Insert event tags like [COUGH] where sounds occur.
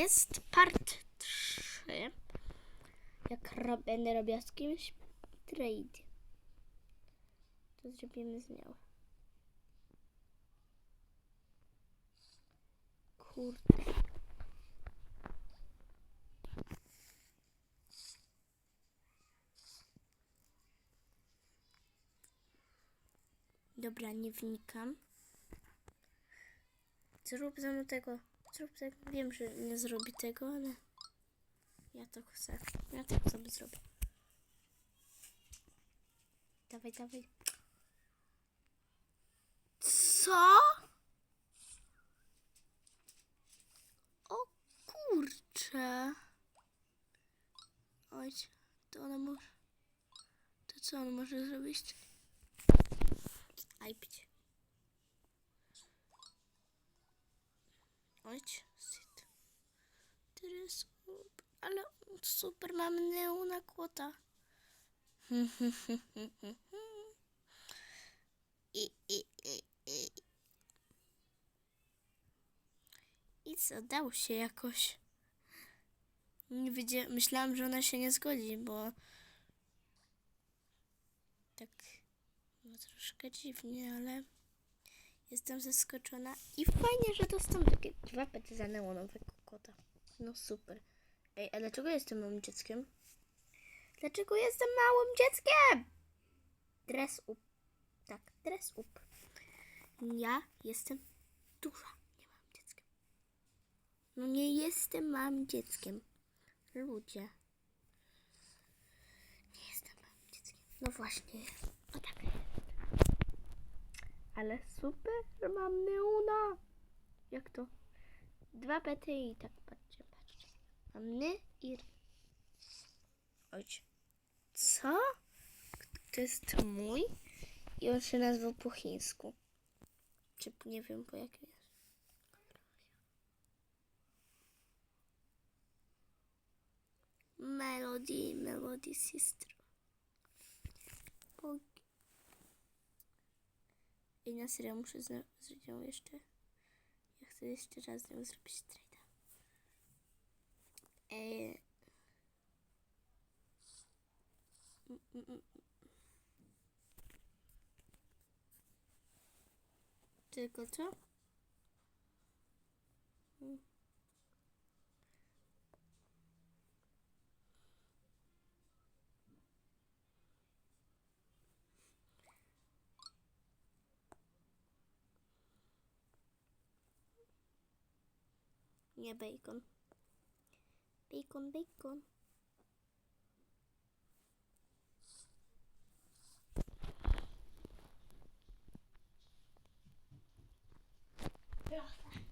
jest part 3. Jak ro będę robiła z kimś trade. To zrobimy z nią. Kurde. Dobra, nie wnikam. Zrób ze mną tego. Zrób tego. Wiem, że nie zrobi tego, ale ja to chcę. Ja tak sobie zrobię. Dawaj, dawaj. Co? O kurcze. Oj, to ona może. To co on może zrobić? Aj, pić. Oj, sit. Teraz, ale super, mamy neona kłota. [LAUGHS] I, i, i, i. I co, dało się jakoś. Nie wiedzia- myślałam, że ona się nie zgodzi, bo tak no troszkę dziwnie, ale jestem zaskoczona i fajnie, że dostałam takie dwa pety za neonowego kota. No super. Ej, a dlaczego jestem małym dzieckiem? Dlaczego jestem małym dzieckiem? Dress up. Tak, dress up. Ja jestem duża, nie małym dzieckiem. No nie jestem małym dzieckiem. Ludzie. Nie jestem małym dzieckiem. No właśnie. O tak. Ale super, mam neona. Jak to? Dwa pety i tak, patrzcie, patrzcie. Mam ny i... r. Ojcze. Co? To jest mój? I on się nazywał po chińsku. Czy nie wiem po jakim jest. Melody, Melody Sister. I na serio muszę z, z nią jeszcze. Ja chcę jeszcze raz z nią zrobić trade'a. Mm. Tylko co? Mm. Nie bacon. Bacon, bacon. Proszę.